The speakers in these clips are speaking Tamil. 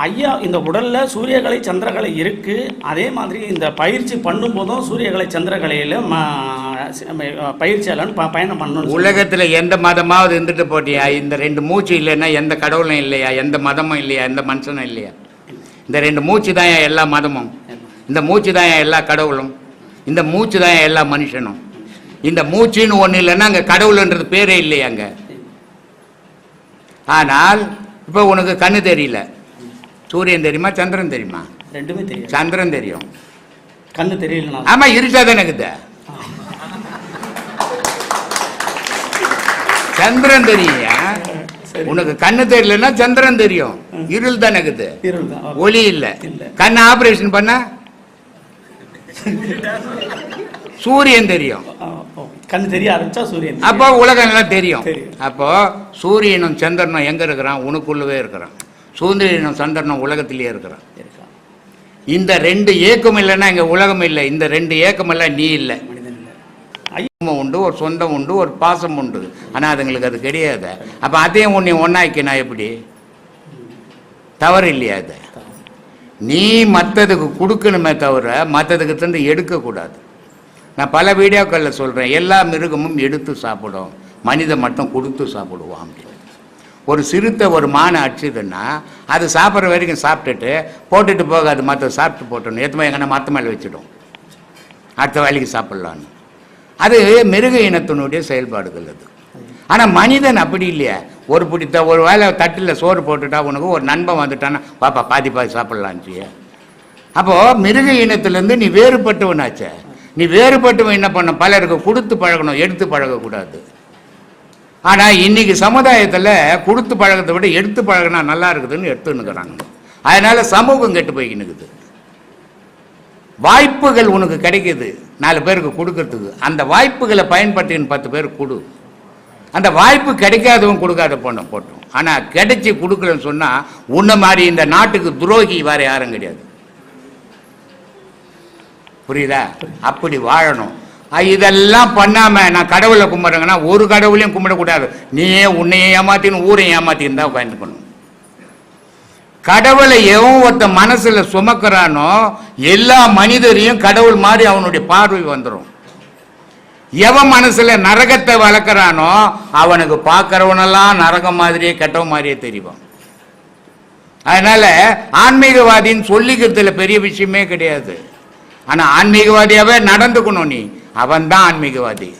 ஐயா இந்த உடலில் சூரியகலை சந்திரகலை இருக்குது அதே மாதிரி இந்த பயிற்சி பண்ணும்போதும் சூரியகலை சந்திரகலையில் பயிற்சியாளன் ப- பயணம் பண்ணணும் உலகத்தில் எந்த மதமாவது இருந்துட்டு போட்டியா? இந்த ரெண்டு மூச்சு இல்லைன்னா எந்த கடவுளும் இல்லையா? எந்த மதமும் இல்லையா? எந்த மனுஷனும் இல்லையா? இந்த ரெண்டு மூச்சு தான் எல்லா மதமும்? இந்த மூச்சு தான் எல்லா கடவுளும்? இந்த மூச்சு தான் எல்லா மனுஷனும்? இந்த மூச்சுன்னு ஒன்று இல்லைன்னா அங்கே கடவுள்ன்றது பேரே இல்லையா அங்கே? ஆனால் இப்போ உனக்கு கண்ணு தெரியல. சூரியன் தெரியுமா சந்திரன் தெரியுமா? ரெண்டுமே தெரியும் சந்திரன் தெரியும். கண்ணு தெரியலனா ஆமா இருட்டா தானே இருக்குது. சந்திரன் தெரியுங்க உனக்கு கண்ணு தெரியலன்னா சந்திரன் தெரியும். இருள் தானே இருக்குது. ஒளி இல்ல. கண்ணு ஆபரேஷன் பண்ண? சூரியன் தெரியும். கண்ணு தெரிய ஆரம்பிச்சா சூரியன் அப்போ உலகம் எல்லாம் தெரியும். அப்போ சூரியனும் சந்திரனும் எங்க இருக்கிறான்? உனக்குள்ளவே இருக்கிறான். சூரியனும் சந்திரனும் உலகத்திலேயே இருக்கிறான். இருக்கா இந்த ரெண்டு ஏக்கம் இல்லைன்னா இங்க உலகம் இல்லை. இந்த ரெண்டு ஏக்கம் எல்லாம் நீ இல்லை. மனிதன் இல்லை. ஐயா குடும்பம் உண்டு ஒரு சொந்தம் உண்டு ஒரு பாசம் உண்டு. ஆனால் அதுங்களுக்கு அது கிடையாது. அப்போ அதையும் உன்னை ஒன்றாக்கினா எப்படி? தவறு இல்லையா அது நீ மற்றதுக்கு கொடுக்கணுமே தவிர மற்றதுக்கு தந்து எடுக்கக்கூடாது. நான் பல வீடியோக்களில் சொல்கிறேன் எல்லா மிருகமும் எடுத்து சாப்பிடும். மனிதன் மட்டும் கொடுத்து சாப்பிடுவான் அப்படின்னு. ஒரு சிறுத்தை ஒரு மானை அடிச்சுதுன்னா அது சாப்பிட்ற வரைக்கும் சாப்பிட்டுட்டு போட்டுட்டு போகாது மற்ற சாப்பிட்டு போட்டணும் எத்தனை எங்கன்னா மற்ற மேலே வச்சிடும். அடுத்த வேலைக்கு சாப்பிட்லான்னு. அது மிருக இனத்தினுடைய செயல்பாடுகள் அது. ஆனால் மனிதன் அப்படி இல்லையா. ஒரு பிடித்த ஒரு வேளை தட்டில் சோறு போட்டுட்டா உனக்கு ஒரு நண்பன் வந்துட்டான்னா பாப்பா பாதி பாதி சாப்பிட்லான்ச்சிய அப்போது மிருக இனத்திலேருந்து நீ வேறுபட்டவனாச்சே. நீ வேறுபட்டவன் என்ன பண்ண பலருக்கு கொடுத்து பழகணும் எடுத்து பழகக்கூடாது. ஆனால் இன்னைக்கு சமுதாயத்தில் கொடுத்து பழகத்தை விட எடுத்து பழகினா நல்லா இருக்குதுன்னு எடுத்துன்னுக்குறாங்க. அதனால சமூகம் கெட்டு போய்க்கின்னு வாய்ப்புகள் உனக்கு கிடைக்குது. நாலு பேருக்கு கொடுக்கறதுக்கு. அந்த வாய்ப்புகளை பயன்படுத்தின்னு பத்து பேருக்கு கொடு. அந்த வாய்ப்பு கிடைக்காதவன் கொடுக்காத போன போட்டோம் ஆனால் கிடைச்சி கொடுக்கலன்னு சொன்னால் உன்ன மாதிரி இந்த நாட்டுக்கு துரோகி வேற யாரும் கிடையாது. புரியுதா? அப்படி வாழணும். இதெல்லாம் பண்ணாம நான் கடவுளை கும்பிட்றேங்கன்னா ஒரு கடவுளையும் கும்பிடக்கூடாது. நீயே உன்னையே ஏமாத்தின்னு ஊரையும் ஏமாத்தின்னு தான் உட்காந்துக்கணும் கடவுளை எவன் ஒருத்த மனசுல சுமக்கிறானோ எல்லா மனிதரையும் கடவுள் மாதிரி அவனுடைய பார்வை வந்துடும் எவன் மனசுல நரகத்தை வளர்க்குறானோ அவனுக்கு பார்க்கறவனெல்லாம் நரகம் மாதிரியே கெட்டவன் மாதிரியே தெரிவான். அதனால ஆன்மீகவாதின்னு சொல்லிக்கிறதுல பெரிய விஷயமே கிடையாது. ஆனா ஆன்மீகவாதியாவே நடந்துக்கணும் நீ. அவன் தான் ஆன்மீகவாதி.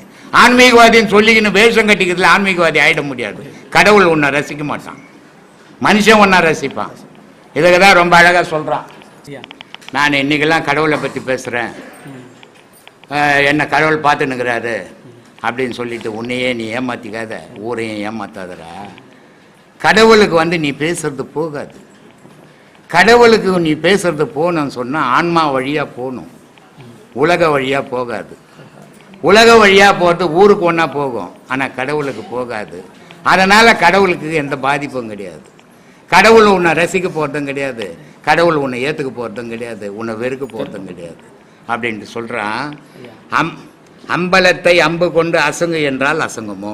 ஆன்மீகவாதின்னு சொல்லிக்கின்னு வேஷம் கட்டிக்கிறதுல ஆன்மீகவாதி ஆயிட முடியாது. கடவுள் உன்னை ரசிக்க மாட்டான். மனுஷன் ஒன்றா ரசிப்பான். இதுக்கு தான் ரொம்ப அழகாக சொல்கிறான் நான் இன்னைக்கெல்லாம் கடவுளை பற்றி பேசுகிறேன் என்ன கடவுள் பார்த்துன்னுக்கிறாரு அப்படின்னு சொல்லிட்டு உன்னையே நீ ஏமாத்திக்காத ஊரையும் ஏமாத்தாதடா. கடவுளுக்கு வந்து நீ பேசுறது போகாது. கடவுளுக்கு நீ பேசுறது போகணும்னு சொன்னால் ஆன்மா வழியாக போகணும். உலக வழியாக போகாது. உலக வழியாக போகிறது ஊருக்கு ஒன்றா போகும். ஆனால் கடவுளுக்கு போகாது. அதனால் கடவுளுக்கு எந்த பாதிப்பும் கிடையாது. கடவுள் உன்னை ரசிக்க போகிறதும் கிடையாது. கடவுள் உன்னை ஏற்றுக்க போகிறதும் கிடையாது. உன்னை வெறுக்க போகிறதும் கிடையாது. அப்படின்ட்டு சொல்கிறான் அம் அம்பலத்தை அம்பு கொண்டு அசங்கு என்றால் அசங்குமோ?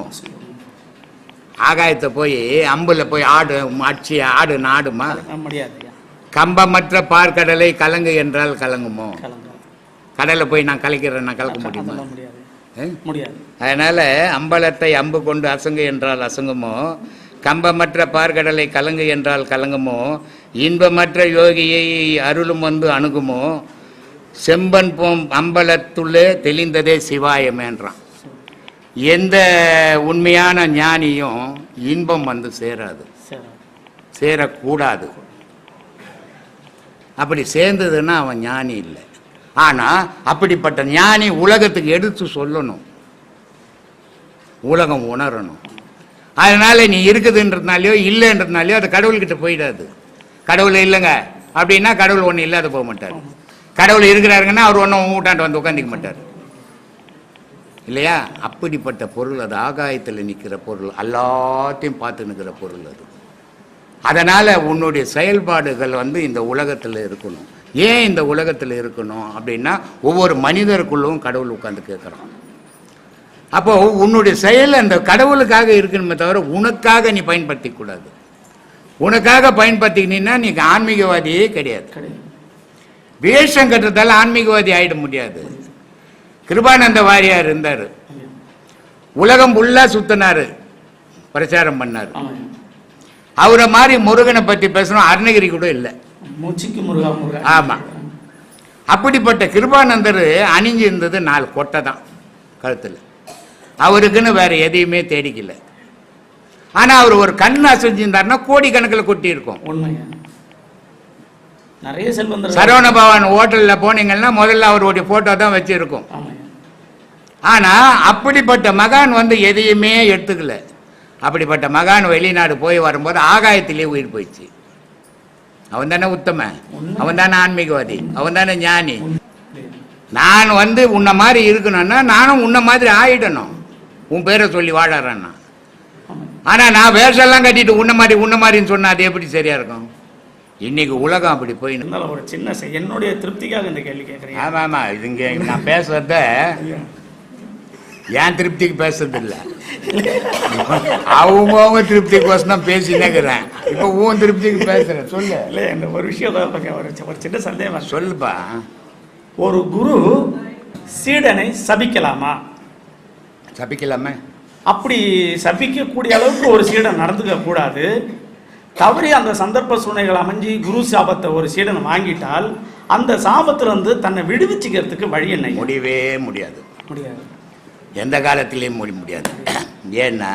ஆகாயத்தை போய் அம்புல போய் ஆடு அடிச்சு ஆடு நாடுமா? முடியாது கம்பமற்ற பார்க்கடலை கலங்கு என்றால் கலங்குமோ? கடலை போய் நான் கலக்கிறேன் நான் கலக்க முடியுமா? முடியாது. அதனால அம்பலத்தை அம்பு கொண்டு அசங்கு என்றால் அசங்குமோ? கம்பமற்ற பார்க்கடலை கலங்கு என்றால் கலங்குமோ? இன்பமற்ற யோகியை அருளும் வந்து அணுகுமோ? செம்பன் போம் அம்பலத்துள்ளே தெளிந்ததே சிவாயமேன்றான் எந்த உண்மையான ஞானியும் இன்பம் வந்து சேராது. சரி சேரக்கூடாது. அப்படி சேர்ந்ததுன்னா அவன் ஞானி இல்லை. ஆனால் அப்படிப்பட்ட ஞானி உலகத்துக்கு எடுத்து சொல்லணும். உலகம் உணரணும். அதனால நீ இருக்குதுன்றதுனாலையோ இல்லைன்றதுனாலையோ அது கடவுள்கிட்ட போயிடாது. கடவுள் இல்லைங்க. அப்படின்னா கடவுள் ஒன்றும் இல்லாத போக மாட்டார். கடவுள் இருக்கிறாருங்கன்னா அவர் ஒன்றும் ஊட்டாண்டு வந்து உட்காந்துக்க மாட்டார். இல்லையா? அப்படிப்பட்ட பொருள் அது. ஆகாயத்தில் நிற்கிற பொருள். எல்லாத்தையும் பார்த்து நிற்கிற பொருள் அது. அதனால் உன்னுடைய செயல்பாடுகள் வந்து இந்த உலகத்தில் இருக்கணும். ஏன் இந்த உலகத்தில் இருக்கணும் அப்படின்னா ஒவ்வொரு மனிதருக்குள்ளும் கடவுள் உட்கார்ந்து கேட்குறான். அப்போ உன்னுடைய செயல் அந்த கடவுளுக்காக இருக்கணுமே தவிர உனக்காக நீ பயன்படுத்திக்க கூடாது. உனக்காக பயன்படுத்திக்கினீன்னா நீ ஆன்மீகவாதியே கிடையாது. வேஷம் கட்டுறதால ஆன்மீகவாதி ஆயிட முடியாது. கிருபானந்த வாரியார் இருந்தார். உலகம் ஃபுல்லா சுத்தினாரு. பிரச்சாரம் பண்ணார். அவரை மாதிரி முருகனை பத்தி பேசணும் அருணகிரி கூட இல்லை. மூச்சுக்கு முருகா முருகா. ஆமா. அப்படிப்பட்ட கிருபானந்தர் அணிஞ்சிருந்தது நாலு கொட்டை தான் கழுத்தில். அவருக்குன்னு வேற எதையுமே தேடிக்கல. ஆனா அவர் ஒரு கண் அசைஞ்சிருந்தாருன்னா கோடி கணக்கில் கொட்டி இருக்கும் உண்மையா? நிறைய செல்வந்தர் சரவண பவன் ஹோட்டல்ல போனீங்கன்னா முதல்ல அவருடைய போட்டோ தான் வச்சிருக்கும். ஆமாம் ஆனா அப்படிப்பட்ட மகான் வந்து எதையுமே எடுத்துக்கல. அப்படிப்பட்ட மகான் வெளிநாடு போய் வரும்போது ஆகாயத்திலே உயிர் போயிடுச்சு. அவன் தானே உத்தமன் அவன் தானே ஆன்மீகவாதி அவன் தானே ஞானி. நான் வந்து உன்னை மாதிரி இருக்கணும்னா நானும் உன்னை மாதிரி ஆயிடணும். உன் பேரை சொல்லி வாழறேன்னா. ஆனா நான் வேஷம்லாம் கட்டிட்டு உன்ன மாதிரி உன்ன மாதிரின்னு சொன்னா அது எப்படி சரியா இருக்கும்? இன்னைக்கு உலகம் அப்படி போய் ஒரு சின்ன என்னுடைய திருப்திக்காக இந்த கேள்வி கேட்குறீங்க. ஆமா ஆமா இது இங்க நான் பேசுறத என் திருப்திக்கு பேசுறது இல்ல அவங்கவுங்க திருப்திக்கோசம் தான் பேசினேங்கிறேன். இப்போ உன் திருப்திக்கு பேசுறேன். சொல்லு. இல்லை இந்த ஒரு விஷயம் ஒரு சின்ன சந்தேகம். சொல்லுப்பா. ஒரு குரு சீடனை சபிக்கலாமா? சபிக்கலாமே. அப்படி சபிக்கக்கூடிய அளவுக்கு ஒரு சீடன் நடந்துக்க கூடாது. தவறி அந்த சந்தர்ப்ப சூழ்நிலைகள் அமைஞ்சு குரு சாபத்தை ஒரு சீடன் வாங்கிட்டால் அந்த சாபத்துல இருந்து தன்னை விடுவிச்சுக்கிறதுக்கு வழி என்ன? முடியவே முடியாது. முடியாது. எந்த காலத்திலையும் முடி முடியாது. ஏன்னா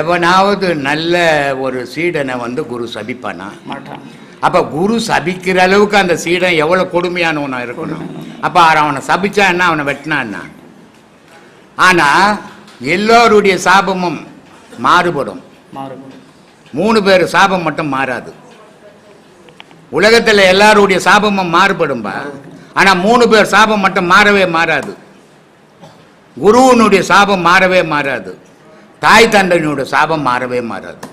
எவனாவது நல்ல ஒரு சீடனை வந்து குரு சபிப்பானா? மாட்டான். அப்ப குரு சபிக்கிற அளவுக்கு அந்த சீடன் எவ்வளவு கொடுமையானவனா இருக்கணும். அப்ப அவனை சபிச்சா என்ன? அவனை வெட்டினா என்ன? ஆனா எல்லோருடைய சாபமும் மாறுபடும். மாறுபடும். மூணு பேர் சாபம் மட்டும் மாறாது. உலகத்துல எல்லாருடைய சாபமும் மாறுபடும்பா. ஆனா மூணு பேர் சாபம் மட்டும் மாறவே மாறாது. குருவனுடைய சாபம் மாறவே மாறாது. தாய் தந்தையினுடைய சாபம் மாறவே மாறாது.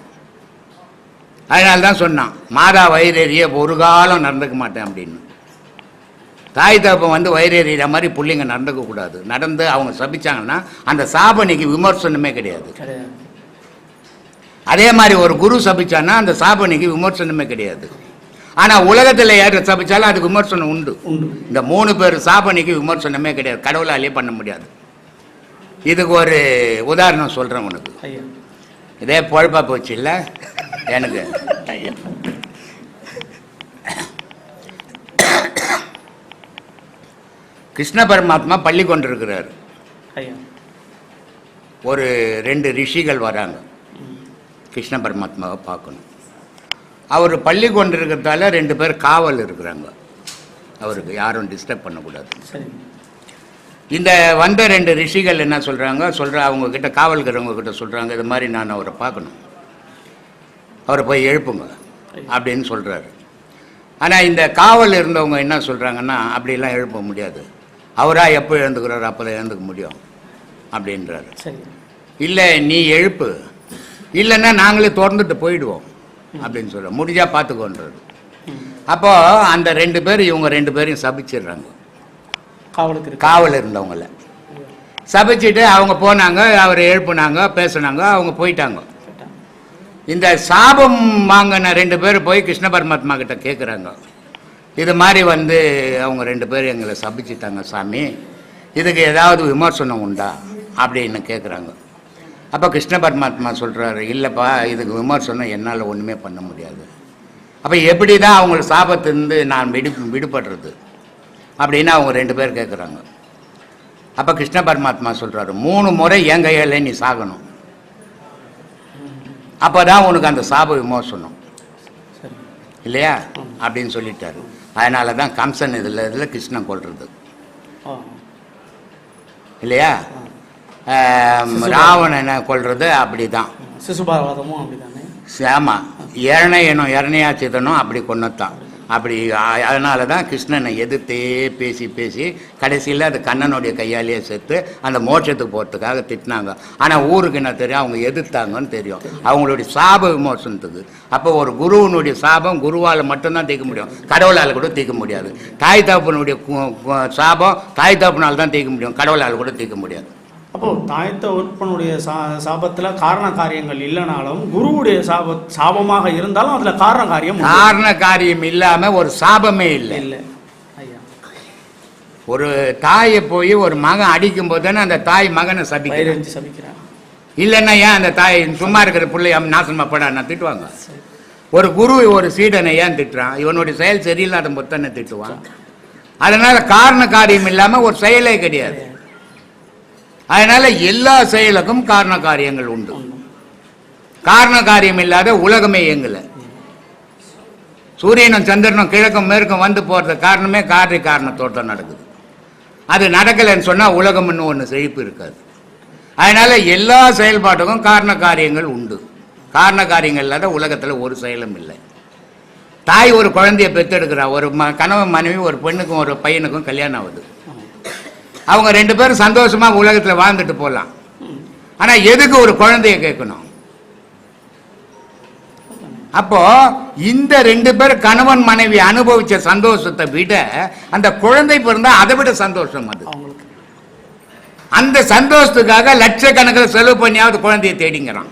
அதனால தான் சொன்னான் மாதா வயிறேறிய ஒரு காலம் நடந்துக்க மாட்டேன் அப்படின்னு. தாய் தகப்பன் வந்து வயிறேறிய மாதிரி பிள்ளைங்க நடந்துக்க கூடாது. நடந்து அவங்க சபிச்சாங்கன்னா அந்த சாபனைக்கு விமர்சனமே கிடையாது. அதே மாதிரி ஒரு குரு சபிச்சான்னா அந்த சாபனைக்கு விமர்சனமே கிடையாது. ஆனா உலகத்துல யார் சபிச்சாலும் அதுக்கு விமர்சனம் உண்டு. உண்டு. இந்த மூணு பேர் சாபனைக்கு விமர்சனமே கிடையாது. கடவுளாலே பண்ண முடியாது. இதுக்கு ஒரு உதாரணம் சொல்றேன் உனக்கு. இதே பொழப்பா போச்சு இல்ல எனக்கு கிருஷ்ண பரமாத்மா பள்ளி கொண்டிருக்கிறார். ஒரு ரெண்டு ரிஷிகள் வராங்க. கிருஷ்ண பரமாத்மாவை பார்க்கணும். அவர் பள்ளி கொண்டிருக்கிறதால ரெண்டு பேர் காவல் இருக்கிறாங்க. அவருக்கு யாரும் டிஸ்டர்ப் பண்ணக்கூடாது. இந்த வந்த ரெண்டு ரிஷிகள் என்ன சொல்கிறாங்க சொல்கிற அவங்க கிட்ட காவல்கிறவங்க கிட்ட சொல்கிறாங்க இது மாதிரி நான் அவரை பார்க்கணும். அவரை போய் எழுப்புங்க அப்படின்னு சொல்கிறாரு ஆனால் இந்த காவல் இருந்தவங்க என்ன சொல்கிறாங்கன்னா அப்படிலாம் எழுப்ப முடியாது. அவராக எப்போ எழுந்துக்கிறாரோ அப்போ தான் எழுந்துக்க முடியும் அப்படின்றாரு. இல்லை நீ எழுப்பு. இல்லைன்னா நாங்களே திறந்துட்டு போயிடுவோம் அப்படின்னு சொல்ற முடிஞ்சா பார்த்துக்கோன்றாரு. ம். அப்போ அந்த ரெண்டு பேர் இவங்க ரெண்டு பேரையும் சபிச்சிடுறாங்க. காவலுக்கு காவல் இருந்தவங்கள. சபிச்சுட்டு அவங்க போனாங்க அவரை எழுப்புனாங்க பேசுனாங்க அவங்க போயிட்டாங்க. இந்த சாபம் வாங்கின ரெண்டு பேர் போய் கிருஷ்ண பரமாத்மா கிட்ட கேட்குறாங்க இது மாதிரி வந்து அவங்க ரெண்டு பேர் எங்களை சபிச்சிட்டாங்க சாமி. இதுக்கு ஏதாவது விமர்சனம் உண்டா? அப்படின்னு கேட்குறாங்க அப்போ கிருஷ்ண பரமாத்மா சொல்கிறாரு இல்லைப்பா இதுக்கு விமர்சனம் என்னால் ஒன்றுமே பண்ண முடியாது. அப்போ எப்படி தான் அவங்கள சாபத்திலிருந்து நான் விடு விடுபடுறது? அப்படின்னு அவங்க ரெண்டு பேர் கேட்குறாங்க அப்போ கிருஷ்ண பரமாத்மா சொல்கிறாரு மூணு முறை என் கையால் நீ சாகணும். அப்போ தான் உனக்கு அந்த சாப விமோசனம். இல்லையா? அப்படின்னு சொல்லிட்டாரு. அதனால தான் கம்சன் இதில் இதில் கிருஷ்ணன் கொள்றது ஆ இல்லையா ராவணனை கொல்றது? அப்படி தான் சிசுபாரவாதமும் ஆமாம் இரணை எனும் இரணையா சிதனும் அப்படி கொன்னதான் அப்படி அதனால தான் கிருஷ்ணனை எதிர்த்தே பேசி பேசி கடைசியில் அது கண்ணனுடைய கையாலேயே செத்து அந்த மோட்சத்துக்கு போகிறதுக்காக திட்டினாங்க. ஆனால் ஊருக்கு என்ன தெரியும்? அவங்க எதிர்த்தாங்கன்னு தெரியும். அவங்களுடைய சாப விமோசனத்துக்கு. அப்போ ஒரு குருவனுடைய சாபம் குருவால் மட்டும்தான் தீர்க்க முடியும். கடவுளால் கூட தீர்க்க முடியாது. தாய் தாப்பனுடைய சாபம் தாய் தகப்பனால் தான் தீர்க்க முடியும். கடவுளால் கூட தீர்க்க முடியாது. அப்போ தாயத்த உற்பனுடைய சா சாபத்துல காரண காரியங்கள் இல்லைனாலும் குருவுடைய சாப சாபமாக இருந்தாலும் அதுல காரண காரியம். காரண காரியம் இல்லாமல் ஒரு சாபமே இல்லை. இல்லை. ஐயா. ஒரு தாயை போய் ஒரு மகன் அடிக்கும் போது தானே அந்த தாய் மகனை சபிக்கிறான். சபிக்கிறான். இல்லைன்னா ஏன் அந்த தாய் சும்மா இருக்கிற பிள்ளைய நாசமா படான்னா திட்டுவாங்க. ஒரு குரு ஒரு சீடனை ஏன் திட்டுறான்? இவனுடைய செயல் சரியில்லாத போது தானே திட்டுவான். அதனால காரண காரியம் இல்லாம ஒரு செயலே கிடையாது. அதனால எல்லா செயலுக்கும் காரண காரியங்கள் உண்டு. காரண காரியம் இல்லாத உலகமே இயங்கலை. சூரியனும் சந்திரனும் கிழக்கும் மேற்கும் வந்து போகிறது காரணமே காரிய காரணத்தோட தான் நடக்குது. அது நடக்கலைன்னு சொன்னால் உலகம்னு ஒன்று செழிப்பு இருக்காது. அதனால் எல்லா செயல்பாட்டுக்கும் காரண காரியங்கள் உண்டு. காரண காரியங்கள் இல்லாத உலகத்தில் ஒரு செயலும் இல்லை. தாய் ஒரு குழந்தைய பெற்றெடுக்கிறா. ஒரு ம கணவன் மனைவி ஒரு பெண்ணுக்கும் ஒரு பையனுக்கும் கல்யாணம் ஆகுது. அவங்க ரெண்டு பேரும் சந்தோஷமா உலகத்துல வாழ்ந்துட்டு போகலாம் ஆனா எதுக்கு ஒரு குழந்தைய கேட்கணும்? அப்போ இந்த ரெண்டு பேர் கணவன் மனைவி அனுபவிச்ச சந்தோஷத்தை விட அந்த குழந்தை பிறந்தா அதை விட சந்தோஷம் அது. அந்த சந்தோஷத்துக்காக லட்சக்கணக்கில் செலவு பண்ணியாவது குழந்தையை தேடிங்கிறான்.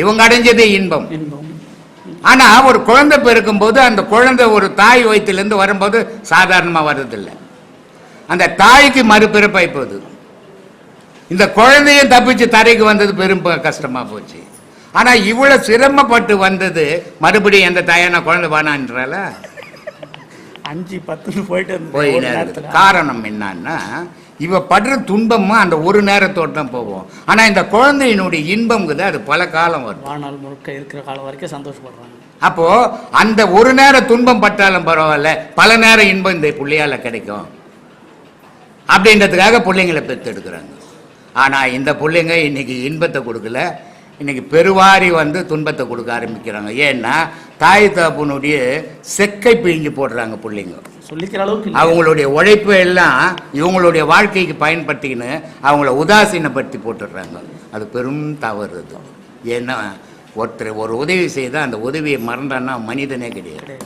இவங்க அடைஞ்சதே இன்பம். ஆனா ஒரு குழந்தை பிறக்கும் போது அந்த குழந்தை ஒரு தாய் வயிற்றிலிருந்து வரும்போது சாதாரணமா வர்றதில்லை. அந்த தாய்க்கு மறுபிறப்பாய் போகுது இந்த குழந்தையும் தப்பிச்சு தரைக்கு வந்தது பெரும் கஷ்டமா போச்சு. ஆனா இவ்வளவு சிரமப்பட்டு வந்தது மறுபடியும் எந்த தாயான குழந்தை வானான்றால அஞ்சு பத்துன்னு போயிட்டு இருந்தது. போய் ஒரு நேரத்துல. நேரத்துல. காரணம் என்னன்னா இவ படுற துன்பமும் அந்த ஒரு நேரத்தோடு தான் போவோம் ஆனா இந்த குழந்தையினுடைய இன்பம்ங்குது அது பல காலம் வரும் வாழ்நாள் முழுக்க இருக்கிற காலம் வரைக்கும் சந்தோஷப்படுறாங்க. அப்போ அந்த ஒரு நேர துன்பம் பட்டாலும் பரவாயில்ல பல நேரம் இன்பம் இந்த பிள்ளையால கிடைக்கும். அப்படின்றதுக்காக பிள்ளைங்களை பெற்றெடுக்கிறாங்க ஆனா இந்த பிள்ளைங்க இன்னைக்கு இன்பத்தை கொடுக்கல. இன்னைக்கு பெருவாரி வந்து துன்பத்தை கொடுக்க ஆரம்பிக்கிறாங்க. ஏன்னா தாய் தகப்பனுடைய செக்கை பிழிஞ்சு போடுறாங்க பிள்ளைங்க. சொல்லிக்கிற அளவுக்கு. அவங்களுடைய உழைப்பு எல்லாம் இவங்களுடைய வாழ்க்கைக்கு பயன்படுத்திக்கின்னு அவங்கள உதாசீனப்படுத்தி போட்டுடுறாங்க. அது பெரும் தவறு அது. ஏன்னா ஒருத்தர் ஒரு உதவி செய்தால் அந்த உதவியை மறந்தான்னா மனிதனே கிடையாது.